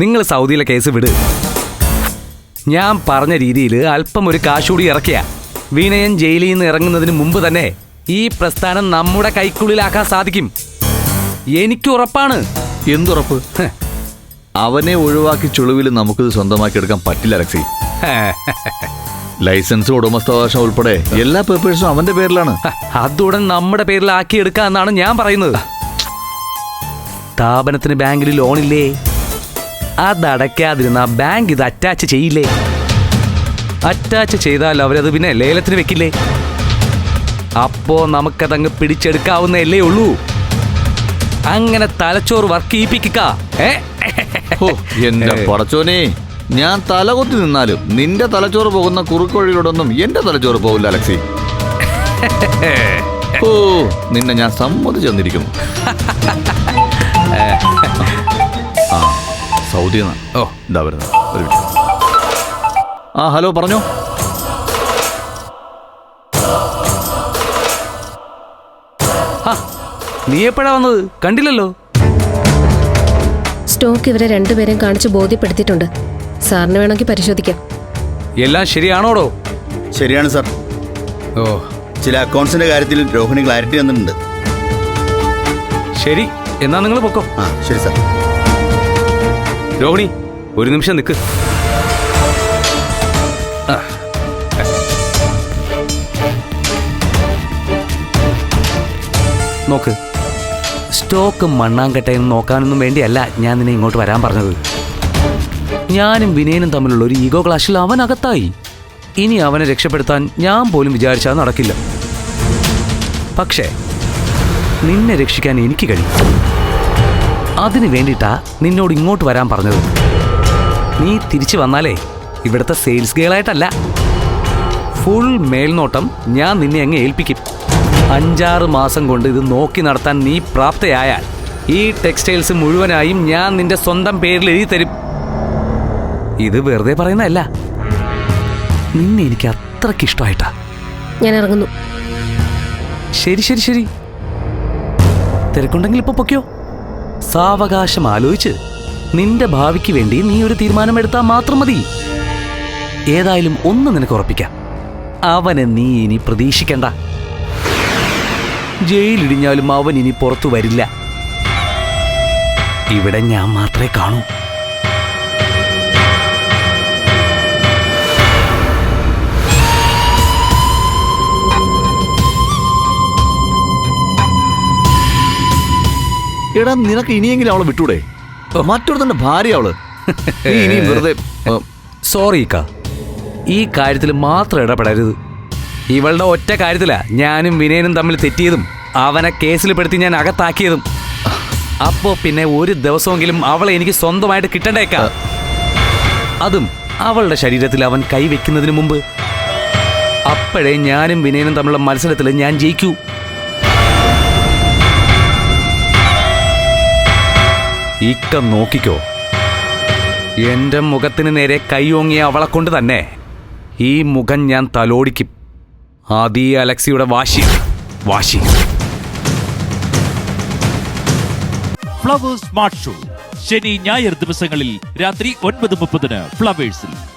നിങ്ങൾ സൗദിയിലെ കേസ് വിട്. ഞാൻ പറഞ്ഞ രീതിയിൽ അല്പം ഒരു കാശൂടി ഇറക്കിയ. വിനയൻ ജയിലിൽ നിന്ന് ഇറങ്ങുന്നതിന് മുമ്പ് തന്നെ ഈ പ്രസ്ഥാനം നമ്മുടെ കൈക്കുള്ളിലാക്കാൻ സാധിക്കും. എനിക്ക് ഉറപ്പാണ്. എന്തുറപ്പ്. അവനെ ഒഴിവാക്കി ചുളിവിൽ നമുക്കിത് സ്വന്തമാക്കി എടുക്കാൻ പറ്റില്ല അലക്സി. ലൈസൻസ് ഉടമസ്ഥാവകാശം ഉൾപ്പെടെ എല്ലാ പേപ്പേഴ്സും അവന്റെ പേരിലാണ്. അതുടൻ നമ്മുടെ പേരിലാക്കി എടുക്കാന്നാണ് ഞാൻ പറയുന്നത്. സ്ഥാപനത്തിന് ബാങ്കിൽ ലോണില്ലേ? അതടയ്ക്കാതിരുന്ന ബാങ്ക് ഇത് അറ്റാച്ച് ചെയ്യില്ലേ? അറ്റാച്ച് ചെയ്താൽ അവരത് പിന്നെ ലേലത്തിന് വെക്കില്ലേ? അപ്പോ നമുക്കതങ്ങ് പിടിച്ചെടുക്കാവുന്നല്ലേ ഉള്ളൂ. അങ്ങനെ തലച്ചോറ് വർക്ക് ചെയ്യിപ്പിക്കുക എന്റെ പടച്ചോനെ ഞാൻ തലകുത്തി നിന്നാലും നിന്റെ തലച്ചോറ് പോകുന്ന കുറുക്കൊഴിയിലൂടൊന്നും എന്റെ തലച്ചോറ് പോകില്ല അലക്സി. ഓ നിന്നെ ഞാൻ സമ്മതിച്ചു തന്നിരിക്കുന്നു. സൗദി ഓ ഇതാ വരുന്നത്. ഒരു മിനിറ്റ്. ആ ഹലോ പറഞ്ഞോ. നീ എപ്പോഴാ വന്നത്? കണ്ടില്ലല്ലോ. സ്റ്റോക്ക് ഇവരെ രണ്ടുപേരെയും കാണിച്ച് ബോധ്യപ്പെടുത്തിയിട്ടുണ്ട്. സാറിന് വേണമെങ്കിൽ പരിശോധിക്കാം. എല്ലാം ശരിയാണോടോ? ശരിയാണ് സാർ. ഓ. ചില അക്കൗണ്ട്സിന്റെ കാര്യത്തിൽ രോഹിണി ക്ലാരിറ്റി തന്നിട്ടുണ്ട്. ശരി എന്നാ നിങ്ങൾ പൊക്കോ. ആ ശരി സാർ. രോഹിണി ഒരു നിമിഷം നിൽക്ക് നോക്ക്. സ്റ്റോക്ക് മണ്ണാങ്കട്ടയും നോക്കാനൊന്നും വേണ്ടിയല്ല ഞാൻ നിന്നെ ഇങ്ങോട്ട് വരാൻ പറഞ്ഞത്. ഞാനും വിനയനും തമ്മിലുള്ള ഒരു ഈഗോ ക്ലാഷിൽ അവൻ അകത്തായി. ഇനി അവനെ രക്ഷപ്പെടുത്താൻ ഞാൻ പോലും വിചാരിച്ചാൽ നടക്കില്ല. പക്ഷേ നിന്നെ രക്ഷിക്കാൻ എനിക്ക് കഴിയും. അതിനു വേണ്ടിയിട്ടാ നിന്നോട് ഇങ്ങോട്ട് വരാൻ പറഞ്ഞത്. നീ തിരിച്ചു വന്നാലേ ഇവിടുത്തെ സെയിൽസ് ഗേളായിട്ടല്ല ഫുൾ മേൽനോട്ടം ഞാൻ നിന്നെ അങ്ങ് ഏൽപ്പിക്കും. അഞ്ചാറ് മാസം കൊണ്ട് ഇത് നോക്കി നടത്താൻ നീ പ്രാപ്തയായാൽ ഈ ടെക്സ്റ്റൈൽസ് മുഴുവനായും ഞാൻ നിന്റെ സ്വന്തം പേരിൽ എഴുതി തരും. ഇത് വെറുതെ പറയുന്നതല്ല. നിന്നെ എനിക്ക് അത്രയ്ക്ക് ഇഷ്ടമായിട്ടാ. ഞാൻ ഇറങ്ങുന്നു. ശരി ശരി ശരി. തിരക്കുണ്ടെങ്കിൽ ഇപ്പൊ പൊക്കോ സാവകാശം ആലോചിച്ച് നിന്റെ ഭാവിക്ക് വേണ്ടി നീ ഒരു തീരുമാനമെടുത്താൽ മാത്രം മതി. ഏതായാലും ഒന്ന് നിനക്ക് ഉറപ്പിക്കാം. അവനെ നീ ഇനി പ്രതീക്ഷിക്കണ്ട. ജയിലിടിഞ്ഞാലും അവൻ ഇനി പുറത്തു വരില്ല. ഇവിടെ ഞാൻ മാത്രമേ കാണൂ. എടാ നിനക്ക് ഇനിയെങ്കിലും അവളെ വിട്ടൂടെ? മറ്റൊരുത്തന്റെ ഭാര്യ അവൾ. നീ വെറുതെ സോറി ഇക്ക. ഈ കാര്യത്തിൽ മാത്രം ഇടപെടരുത്. ഇവളുടെ ഒറ്റ കാര്യത്തിലാ ഞാനും വിനയനും തമ്മിൽ തെറ്റിയതും അവനെ കേസിൽ പെടുത്തി ഞാൻ അകത്താക്കിയതും. അപ്പോ പിന്നെ ഒരു ദിവസമെങ്കിലും അവളെ എനിക്ക് സ്വന്തമായിട്ട് കിട്ടണ്ടേക്ക? അതും അവളുടെ ശരീരത്തിൽ അവൻ കൈവെക്കുന്നതിന് മുമ്പ്. അപ്പോഴേ ഞാനും വിനയനും തമ്മിലുള്ള മത്സരത്തിൽ ഞാൻ ജയിക്കൂ. ഇക്ക നോക്കിക്കോ. എന്റെ മുഖത്തിന് നേരെ കൈയോങ്ങിയ അവളെ കൊണ്ട് തന്നെ ഈ മുഖം ഞാൻ തലോടിക്കും. ആദി അലക്സിയുടെ വാശി. വാശി. Flowers smart show. ശനി ഞായർ ദിവസങ്ങളിൽ രാത്രി ഒൻപത് മുപ്പതിന് ഫ്ലവേഴ്സിൽ.